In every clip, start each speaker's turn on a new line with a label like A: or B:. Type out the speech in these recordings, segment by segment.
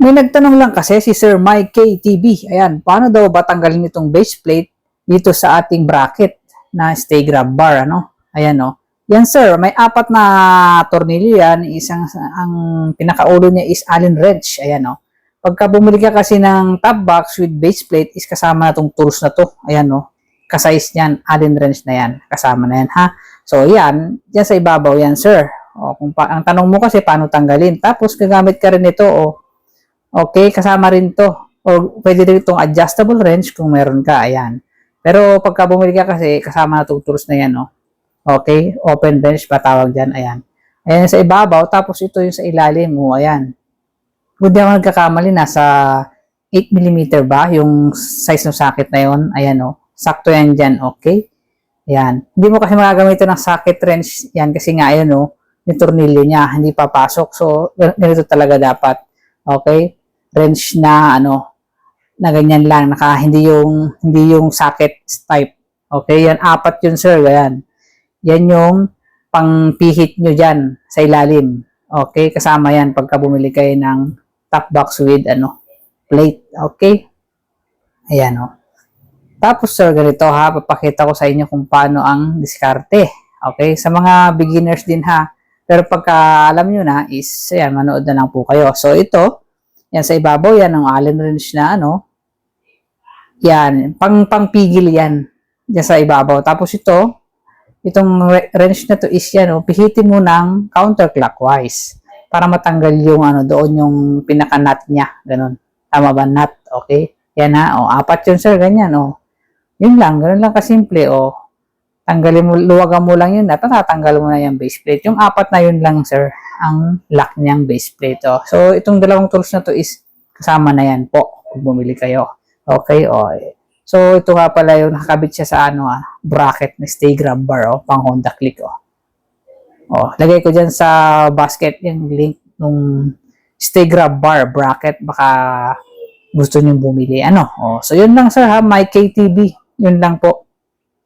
A: May nagtanong lang kasi si Sir Mike KTB. Ayan, paano daw ba tanggalin itong base plate dito sa ating bracket na stay grab bar, ano? Ayan, no. Yan, sir. May apat na tornilyo yan. Isang, ang pinakaulo niya is Allen wrench. Ayan, no. Pagka bumili ka kasi ng top box with base plate is kasama na itong tools na to. Ayan, no. Kasize niyan, Allen wrench na yan. Kasama na yan, ha. So, yan. Yan sa ibabaw yan, sir. O, kung pa, ang tanong mo kasi paano tanggalin. Tapos, gagamit ka rin ito, o, Okay, kasama rin to. O pwede rin itong adjustable wrench kung meron ka. Ayan. Pero pagka bumili ka kasi, kasama na itong tools na yan. No? Okay, open wrench pa tawag dyan. Ayan. Ayan sa ibabaw. Tapos ito yung sa ilalim mo. Ayan. Kung di ako nagkakamali, nasa 8mm ba? Yung size ng socket na yon Ayan o. Sakto yan dyan. Okay. Ayan. Hindi mo kasi magagamit ng socket wrench yan kasi nga ayan o. Yung tornilyo niya, hindi papasok. So, ganito talaga dapat. Okay wrench na ano na ganyan lang naka hindi yung hindi yung socket type. Okay yan apat yun sir yan yan yung pangpihit nyo dyan sa ilalim. Okay kasama yan pagka bumili kayo ng top box with ano plate. Okay? Ayan o tapos sir ganito ha papakita ko sa inyo kung paano ang diskarte. Okay sa mga beginners din ha. Pero pagka alam nyo na is ayan manood na lang po kayo. So ito yan sa ibabaw, yan ang Allen wrench na ano. Yan, pang pangpigil yan. Yan sa ibabaw. Tapos ito, itong re- wrench na to is yan, oh, pihitin mo ng counterclockwise para matanggal yung ano doon yung pinaka-nut niya. Ganun. Tama ba? Nut. Okay? Yan ha. O, apat yun sir. Ganyan. O. Yun lang. Ganun lang kasimple. O. Tanggalin mo, luwagan mo lang yun. At tatanggal mo na yung base plate. Yung apat na yun lang sir ang lock niyang base plate. Oh. So, itong dalawang tools na to is kasama na yan po kung bumili kayo. Okay, oh. So, ito nga pala yung nakakabit siya sa ano ah, bracket na stay grab bar, oh, pang Honda Click, oh. Oh, lagay ko dyan sa basket yung link nung stay grab bar bracket, baka gusto nyo bumili. Ano? Oh, so, yun lang sir ha, my KTB. Yun lang po.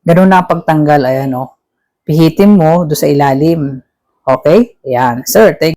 A: Ganun na ang pagtanggal, ayan oh. Pihitin mo do sa ilalim. Okay? Ayan. Sir, thank